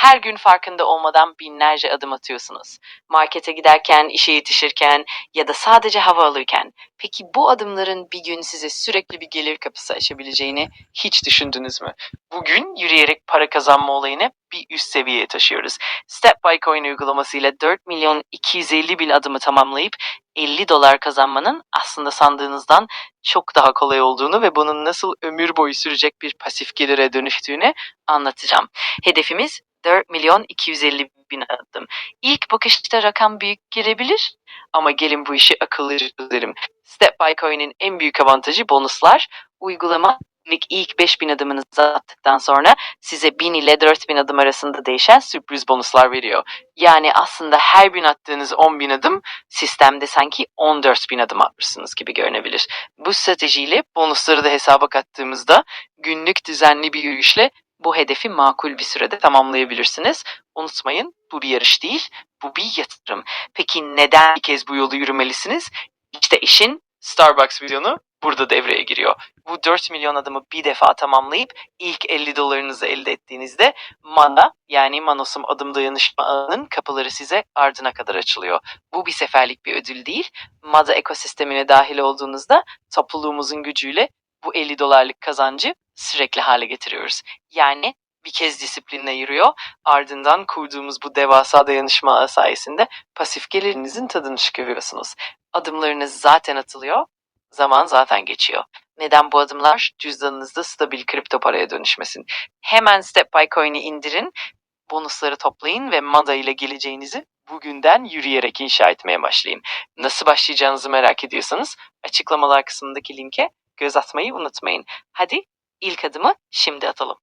Her gün farkında olmadan binlerce adım atıyorsunuz. Markete giderken, işe yetişirken ya da sadece hava alırken. Peki bu adımların bir gün size sürekli bir gelir kapısı açabileceğini hiç düşündünüz mü? Bugün yürüyerek para kazanma olayını bir üst seviyeye taşıyoruz. Step by Coin uygulamasıyla 4 milyon 250 bin adımı tamamlayıp 50 dolar kazanmanın aslında sandığınızdan çok daha kolay olduğunu ve bunun nasıl ömür boyu sürecek bir pasif gelire dönüştüğünü anlatacağım. Hedefimiz 4 milyon 250 bin adım. İlk bakışta rakam büyük gelebilir ama gelin bu işi akıllıca çözelim. Step by Coin'in en büyük avantajı bonuslar. Uygulama ilk ilk 5000 adımınızı attıktan sonra size 1000 ile 4000 adım arasında değişen sürpriz bonuslar veriyor. Yani aslında her gün attığınız 10.000 adım sistemde sanki 14.000 adım atmışsınız gibi görünebilir. Bu stratejiyle bonusları da hesaba kattığımızda günlük düzenli bir yürüyüşle bu hedefi makul bir sürede tamamlayabilirsiniz. Unutmayın bu bir yarış değil, bu bir yatırım. Peki neden bir kez bu yolu yürümelisiniz? İşte işin Starbucks vizyonu burada devreye giriyor. Bu 4 milyon adımı bir defa tamamlayıp ilk 50 dolarınızı elde ettiğinizde Mana yani Manosum adım dayanışma ağının kapıları size ardına kadar açılıyor. Bu bir seferlik bir ödül değil. MADA ekosistemine dahil olduğunuzda topluluğumuzun gücüyle bu 50 dolarlık kazancı sürekli hale getiriyoruz. Yani bir kez disiplinle yürüyor, ardından kurduğumuz bu devasa dayanışma sayesinde pasif gelirinizin tadını çıkarıyorsunuz. Adımlarınız zaten atılıyor, zaman zaten geçiyor. Neden bu adımlar cüzdanınızda stabil kripto paraya dönüşmesin? Hemen Step by Coin'i indirin, bonusları toplayın ve MADA ile geleceğinizi bugünden yürüyerek inşa etmeye başlayın. Nasıl başlayacağınızı merak ediyorsanız açıklamalar kısmındaki linke göz atmayı unutmayın. Hadi ilk adımı şimdi atalım.